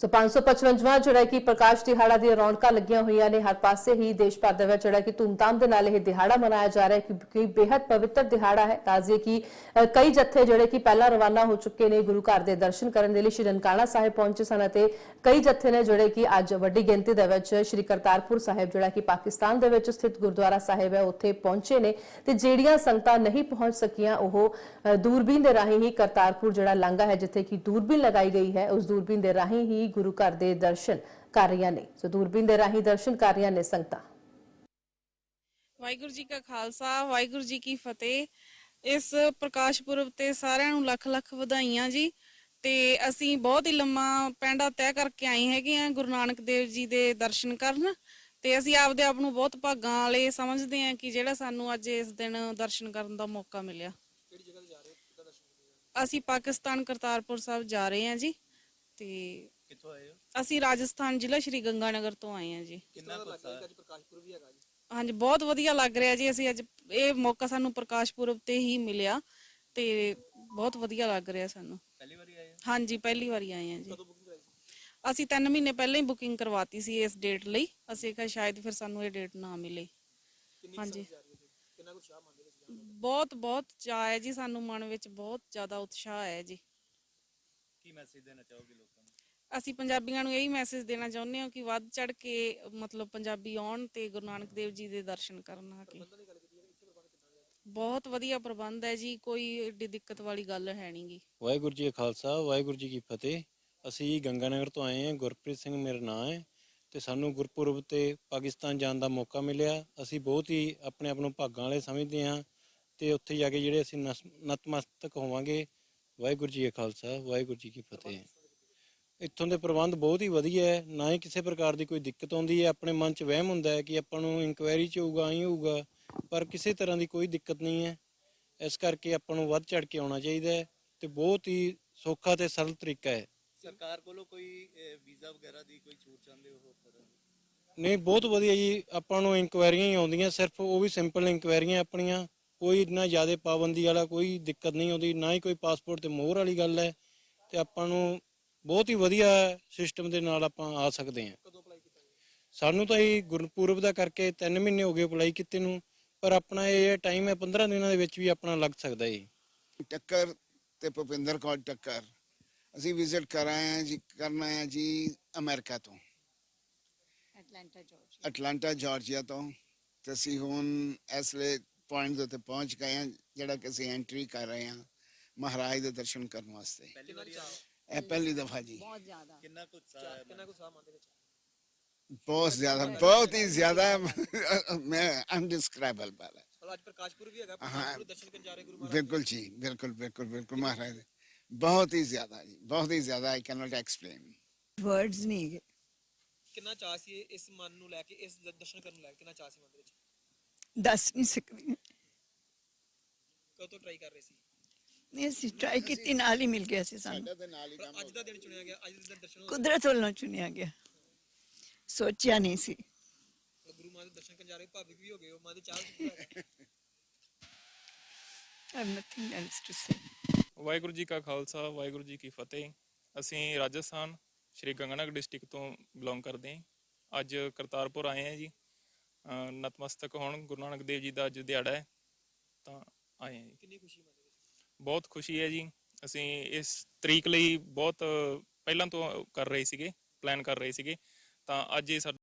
ਸੋ 555ਵਾਂ ਜਿਹੜਾ ਕਿ ਪ੍ਰਕਾਸ਼ ਦਿਹਾੜਾ ਦੀਆਂ ਰੌਣਕਾਂ ਲੱਗੀਆਂ ਹੋਈਆਂ ਨੇ ਹਰ ਪਾਸੇ ਹੀ ਦੇਸ਼ ਭਰ ਦੇ ਵਿੱਚ ਜਿਹੜਾ ਕਿ ਧੂਮਧਾਮ ਦੇ ਨਾਲ ਇਹ ਦਿਹਾੜਾ ਮਨਾਇਆ ਜਾ ਰਿਹਾ ਹੈ ਕਿਉਂਕਿ ਬੇहद ਪਵਿੱਤਰ ਦਿਹਾੜਾ ਹੈ ਤਾਜ਼ੀ ਕਿ ਅ, ਕਈ ਜੱਥੇ ਜਿਹੜੇ ਕਿ ਪਹਿਲਾਂ ਰਵਾਨਾ ਹੋ ਚੁੱਕੇ ਨੇ ਗੁਰੂ ਘਰ ਦੇ ਦਰਸ਼ਨ ਕਰਨ ਦੇ ਲਈ ਸ਼੍ਰੀ ਨਨਕਾਣਾ ਸਾਹਿਬ ਪਹੁੰਚੇ ਸਨ ਅਤੇ ਕਈ ਜੱਥੇ ਨੇ ਜਿਹੜੇ ਕਿ ਅੱਜ ਵੱਡੀ ਗਿਣਤੀ ਦੇ ਵਿੱਚ ਸ਼੍ਰੀ ਕਰਤਾਰਪੁਰ ਸਾਹਿਬ ਜਿਹੜਾ ਕਿ ਪਾਕਿਸਤਾਨ ਦੇ ਵਿੱਚ ਸਥਿਤ ਗੁਰਦੁਆਰਾ ਸਾਹਿਬ ਹੈ ਉੱਥੇ ਪਹੁੰਚੇ ਨੇ ਤੇ ਜਿਹੜੀਆਂ ਸੰਗਤਾਂ ਨਹੀਂ ਪਹੁੰਚ ਸਕੀਆਂ ਉਹ ਅ, ਦੂਰਬੀਨ ਦੇ ਰਾਹੀਂ ਹੀ ਕਰਤਾਰਪੁਰ ਜਿਹੜਾ ਲਾਂਘਾ ਹੈ ਜਿੱਥੇ ਕਿ ਦੂਰਬੀਨ ਲਗਾਈ ਗਈ ਹੈ ਉਸ ਦੂਰਬੀਨ ਦੇ ਰਾਹੀਂ ਹੀ ਗੁਰੂ ਘਰ ਦੇ ਦਰਸ਼ਨ ਕਰ ਰਹੀਆਂ ਨੇ। ਸੋ ਦੂਰਬੀਨ ਦੇ ਰਾਹੀਂ ਦਰਸ਼ਨ ਕਰ ਰਹੀਆਂ ਨੇ ਸੰਗਤਾਂ। ਵਾਹਿਗੁਰੂ ਜੀ ਕਾ ਖਾਲਸਾ, ਵਾਹਿਗੁਰੂ ਜੀ ਕੀ ਫਤਿਹ। ਇਸ ਪ੍ਰਕਾਸ਼ ਪੁਰਬ ਤੇ ਸਾਰਿਆਂ ਨੂੰ ਲੱਖ ਲੱਖ ਵਧਾਈਆਂ ਜੀ। ਤੇ ਅਸੀਂ ਬਹੁਤ ਹੀ ਲੰਮਾ ਪੈਂਡਾ ਤੈਅ ਕਰਕੇ ਆਏ ਹੈਗੇ ਆ ਗੁਰੂ ਨਾਨਕ ਦੇਵ ਜੀ ਦੇ ਦਰਸ਼ਨ ਕਰਨ। ਤੇ ਅਸੀਂ ਆਪਦੇ ਆਪ ਨੂੰ ਬਹੁਤ ਭਾਗਾਂ ਵਾਲੇ ਸਮਝਦੇ ਆ ਕਿ ਜਿਹੜਾ ਸਾਨੂੰ ਅੱਜ ਇਸ ਦਿਨ ਦਰਸ਼ਨ ਕਰਨ ਦਾ ਮੌਕਾ ਮਿਲਿਆ। ਕਿਹੜੀ ਜਗ੍ਹਾ ਤੇ ਜਾ ਰਹੇ ਹੋ ਅਸੀਂ ਪਾਕਿਸਤਾਨ ਕਰਤਾਰਪੁਰ ਸਾਹਿਬ ਜਾ ਰਹੇ ਆ ਜੀ। ਤੇ ਕਿੱਥੋਂ ਆਏ ਹੋ? ਅਸੀਂ ਰਾਜਸਥਾਨ ਜ਼ਿਲ੍ਹਾ ਸ਼੍ਰੀ ਗੰਗਾਨਗਰ ਤੋਂ ਆਏ ਹਾਂ ਜੀ। ਕਿੰਨਾ ਕੁ ਲੱਗਾ ਅੱਜ ਪ੍ਰਕਾਸ਼ਪੁਰ ਵੀ ਹੈਗਾ ਜੀ। ਹਾਂਜੀ ਬਹੁਤ ਵਧੀਆ ਲੱਗ ਰਿਹਾ ਜੀ। ਅਸੀਂ ਅੱਜ ਇਹ ਮੌਕਾ ਸਾਨੂੰ ਪ੍ਰਕਾਸ਼ ਪੁਰਬ ਤੇ ਹੀ ਮਿਲਿਆ ਤੇ ਬਹੁਤ ਵਧੀਆ ਲੱਗ ਰਿਹਾ ਸਾਨੂੰ। ਪਹਿਲੀ ਵਾਰੀ ਆਏ ਹੋ? ਹਾਂਜੀ ਪਹਿਲੀ ਵਾਰੀ ਆਏ ਹਾਂ ਜੀ। ਕਦੋਂ ਬੁਕਿੰਗ ਕਰਾਈ ਸੀ? ਅਸੀਂ 3 ਮਹੀਨੇ ਪਹਿਲਾਂ ਹੀ ਬੁਕਿੰਗ ਕਰਵਾਤੀ ਸੀ ਇਸ ਡੇਟ ਲਈ। ਅਸੀਂ ਕਿਹਾ ਸ਼ਾਇਦ ਫਿਰ ਸਾਨੂੰ ਇਹ ਡੇਟ ਨਾ ਮਿਲੇ। ਕਿੰਨੀ ਹਾਂਜੀ। ਜਾ ਰਹੀ ਹੈ ਜੀ? ਕਿੰਨਾ ਕੁ ਉਤਸ਼ਾਹ ਮੰਨਦੇ ਵਿੱਚ ਜਾਣ ਦਾ? ਬਹੁਤ ਬਹੁਤ ਚਾਅ ਹੈ ਜੀ ਸਾਨੂੰ ਮਨ ਵਿੱਚ। ਬਹੁਤ ਜ਼ਿਆਦਾ ਉਤਸ਼ਾਹ ਹੈ ਜੀ। ਕੀ ਮੈਸੇਜ ਦੇਣਾ ਚਾਹੋਗੇ ਲੋਕਾਂ? ਨੂੰ ਅਸੀਂ ਪੰਜਾਬੀਆਂ ਨੂੰ ਇਹੀ ਮੈਸੇਜ ਦੇਣਾ ਚਾਹੁੰਦੇ ਹਾਂ ਕਿ ਵੱਧ ਚੜ ਕੇ, ਮਤਲਬ ਪੰਜਾਬੀ ਆਉਣ ਤੇ ਗੁਰੂ ਨਾਨਕ ਦੇਵ ਜੀ ਦੇ ਦਰਸ਼ਨ ਕਰਨ ਆ ਕੇ। ਬਹੁਤ ਵਧੀਆ ਪ੍ਰਬੰਧ ਹੈ ਜੀ, ਕੋਈ ਏਡੀ ਦਿੱਕਤ ਵਾਲੀ ਗੱਲ ਹੈ ਨਹੀਂਗੀ ਵਾਹਿਗੁਰੂ ਜੀ ਕਾ ਖਾਲਸਾ, ਵਾਹਿਗੁਰੂ ਜੀ ਕੀ ਫਤਿਹ। ਅਸੀਂ ਗੰਗਾਨਗਰ ਤੋਂ ਆਏ ਹਾਂ, ਗੁਰਪ੍ਰੀਤ ਸਿੰਘ ਮੇਰਾ ਨਾਮ ਹੈ ਤੇ ਸਾਨੂੰ ਗੁਰਪੁਰਬ ਤੇ ਪਾਕਿਸਤਾਨ ਜਾਣ ਦਾ ਮੌਕਾ ਮਿਲਿਆ। ਅਸੀਂ ਬਹੁਤ ਹੀ ਆਪਣੇ ਆਪ ਨੂੰ ਭਾਗਾਂ ਵਾਲੇ ਸਮਝਦੇ ਹਾਂ ਤੇ ਉੱਥੇ ਜਾ ਕੇ ਜਿਹੜੇ ਅਸੀਂ ਨਸ- ਨਤਮਸਤਕ ਹੋਵਾਂਗੇ, ਵਾਹਿਗੁਰੂ ਜੀ ਕਾ ਖਾਲਸਾ, ਵਾਹਿਗੁਰੂ ਜੀ ਕੀ ਫਤਿਹ। ਇੱਥੋਂ ਦੇ ਪ੍ਰਬੰਧ ਬਹੁਤ ਹੀ ਵਧੀਆ ਹੈ। ਨਾ ਹੀ ਕਿਸੇ ਪ੍ਰਕਾਰ ਦੀ ਕੋਈ ਦਿੱਕਤ ਆਉਂਦੀ ਹੈ। ਆਪਣੇ ਮਨ 'ਚ ਵਹਿਮ ਹੁੰਦਾ ਹੈ ਕਿ ਆਪਾਂ ਨੂੰ ਇਨਕੁਆਇਰੀ 'ਚ ਹੋਊਗਾ ਹੀ ਹੋਊਗਾ ਪਰ ਕਿਸੇ ਤਰ੍ਹਾਂ ਦੀ ਕੋਈ ਦਿੱਕਤ ਨਹੀਂ ਹੈ। ਇਸ ਕਰਕੇ ਆਪਾਂ ਨੂੰ ਵੱਧ ਚੜ ਕੇ ਆਉਣਾ ਚਾਹੀਦਾ ਹੈ ਤੇ ਬਹੁਤ ਹੀ ਸੌਖਾ ਤੇ ਸਰਲ ਤਰੀਕਾ ਹੈ। ਸਰਕਾਰ ਕੋਲੋਂ ਕੋਈ ਵੀਜ਼ਾ ਵਗੈਰਾ ਦੀ ਕੋਈ ਛੂਟ ਚਾਹੁੰਦੇ ਹੋ? ਨਹੀਂ ਬਹੁਤ ਵਧੀਆ ਜੀ। ਆਪਾਂ ਨੂੰ ਇਨਕੁਆਇਰੀਆਂ ਹੀ ਆਉਂਦੀਆਂ ਸਿਰਫ ਉਹ ਵੀ ਸਿੰਪਲ ਇਨਕੁਆਇਰੀਆਂ ਆਪਣੀਆਂ। ਕੋਈ ਇੰਨਾ ਜ਼ਿਆਦਾ ਪਾਬੰਦੀ ਵਾਲਾ ਕੋਈ ਦਿੱਕਤ ਨਹੀਂ ਆਉਂਦੀ। ਨਾ ਹੀ ਕੋਈ ਪਾਸਪੋਰਟ ਤੇ ਮੋਹਰ ਵਾਲੀ ਗੱਲ ਹੈ। ਤੇ ਆਪਾਂ ਨੂੰ ਬਹੁਤ ਹੀ ਵਧੀਆ ਸਿਸਟਮ ਦੇ ਨਾਲ ਆਪਾਂ ਆ ਸਕਦੇ ਹਾਂ। ਕਦੋਂ ਅਪਲਾਈ ਕੀਤਾ ਜੀ? ਸਾਨੂੰ ਤਾਂ ਇਹ ਗੁਰਪੁਰਬ ਦਾ ਕਰਕੇ 3 ਮਹੀਨੇ ਹੋ ਗਏ ਅਪਲਾਈ ਕੀਤੇ ਨੂੰ ਪਰ ਆਪਣਾ ਇਹ ਟਾਈਮ ਹੈ 15 ਦਿਨਾਂ ਦੇ ਵਿੱਚ ਵੀ ਆਪਣਾ ਲੱਗ ਸਕਦਾ ਹੈ ਟੱਕਰ ਤੇ ਭੁਪਿੰਦਰ ਕੌਰ ਟੱਕਰ। ਅਸੀਂ ਵਿਜ਼ਿਟ ਕਰ ਆਏ ਹਾਂ ਜੀ ਕਰਨਾ ਹੈ ਜੀ ਅਮਰੀਕਾ ਤੋਂ। ਐਟਲਾਂਟਾ ਜਾਰਜੀਆ ਅਟਲਾਂਟਾ ਜਾਰਜੀਆ ਤੋਂ। ਤੇ ਅਸੀਂ ਹੁਣ ਇਸ ਲਈ ਪੁਆਇੰਟ ਉੱਤੇ ਪਹੁੰਚ ਗਏ ਹਾਂ ਜਿਹੜਾ ਕਿ ਅਸੀਂ ਐਂਟਰੀ ਕਰ ਰਹੇ ਹਾਂ ਮਹਾਰਾਜ ਦੇ ਦਰਸ਼ਨ ਕਰਨ ਵਾਸਤੇ। ਪਹਿਲੀ ਵਾਰੀ ਆਏ ਹੋ? ਇਹ ਪਹਿਲੀ ਦਫਾ ਜੀ ਬਹੁਤ ਜ਼ਿਆਦਾ ਕਿੰਨਾ ਕੁ ਉਤਸ਼ਾਹ ਹੈ ਕਿੰਨਾ ਕੁ ਉਤਸ਼ਾਹ ਮੰਨਦੇ ਵਿੱਚ ਬਹੁਤ ਜ਼ਿਆਦਾ ਬਹੁਤ ਹੀ ਜ਼ਿਆਦਾ ਮੈਂ ਅਨਡਿਸਕ੍ਰਾਈਬਲ ਵਾਲਾ ਮਤਲਬ ਅੱਜ ਪ੍ਰਕਾਸ਼ਪੁਰ ਵੀ ਹੈਗਾ ਹਾਂ। ਪ੍ਰਕਾਸ਼ਪੁਰ ਦਰਸ਼ਨ ਕਰਨ ਜਾ ਰਹੇ ਗੁਰੂ ਮਹਾਰਾਜ ਬਿਲਕੁਲ ਜੀ ਬਿਲਕੁਲ ਬਿਲਕੁਲ ਬਿਲਕੁਲ ਮਹਾਰਾਜ ਦੇ। ਬਹੁਤ ਹੀ ਜ਼ਿਆਦਾ ਜੀ ਬਹੁਤ ਹੀ ਜ਼ਿਆਦਾ ਆਈ ਕੈਨੋਟ ਐਕਸਪਲੇਨ ਵਰਡਸ ਨਹੀਂ ਹੈਗੇ ਕਿੰਨਾ ਚਾਹ ਸੀ ਇਹ- ਇਸ ਮਨ ਨੂੰ ਲੈ ਕੇ ਇਸ ਦ- ਦਰਸ਼ਨ ਕਰਨ ਨੂੰ ਲੈ ਕੇ ਕਿੰਨਾ ਚਾਹ ਸੀ ਮਨ ਦੇ ਵਿੱਚ ਦੱਸ ਨਹੀਂ ਸਕਦੀ ਕਦੋਂ ਤੋਂ ਟਰਾਈ ਕਰ ਰਹੇ ਸੀ ਨਹੀਂ ਅਸੀਂ ਟਰਾਈ ਕੀਤੀ ਨਾਲ ਹੀ ਮਿਲ ਗਿਆ ਸੀ ਸਾਨੂੰ। ਸਾਡਾ ਦੇ ਨਾਲ ਹੀ ਪਰ ਕੰਮ ਅੱਜ ਦਾ ਦਿਨ ਚੁਣਿਆ ਗਿਆ ਅੱਜ ਦੇ ਦਿਨ ਦਰਸ਼ਨ ਕੁਦਰਤ ਵੱਲੋਂ ਚੁਣਿਆ ਗਿਆ। ਸੋਚਿਆ ਨਹੀਂ ਸੀ। ਗੁਰੂ ਮਹਾਰਾਜ ਦੇ ਦਰਸ਼ਨ ਕਰਨ ਜਾ ਰਹੇ ਭਾਵਿਕ ਵੀ ਹੋ ਗਏ ਹੋ ਮਨ ਦੇ ਚਾਹ ਵੀ ਪੂਰਾ ਹੈ। I have nothing else to say. Waheguru ji ਕਾ ਖਾਲਸਾ ਵਾਹਿਗੁਰੂ ਜੀ ਕੀ ਫਤਿਹ। ਅਸੀਂ ਰਾਜਸਥਾਨ ਸ਼੍ਰੀ ਗੰਗਾਨਗਰ ਡਿਸਟ੍ਰਿਕਟ ਤੋਂ ਬਿਲੋਂਗ ਕਰਦੇ ਹਾਂ। ਅੱਜ ਕਰਤਾਰਪੁਰ ਆਏ ਹਾਂ ਜੀ। ਅਹ ਨਤਮਸਤਕ ਹੋਣ ਗੁਰੂ ਨਾਨਕ ਦੇਵ ਜੀ ਦਾ ਅੱਜ ਦਿਹਾੜਾ ਹੈ। ਤਾਂ ਆਏ ਹਾਂ ਜੀ। ਕਿੰਨੀ ਖੁਸ਼ੀ ਮਨ ਬਹੁਤ ਖੁਸ਼ੀ ਹੈ ਜੀ। ਅਸੀਂ ਇਸ ਤਰੀਕ ਲਈ ਬਹੁਤ ਪਹਿਲਾਂ ਤੋਂ ਕਰ ਰਹੇ ਸੀਗੇ ਪਲਾਨ ਕਰ ਰਹੇ ਸੀਗੇ। ਤਾਂ ਅੱਜ ਇਹ ਸਾਡਾ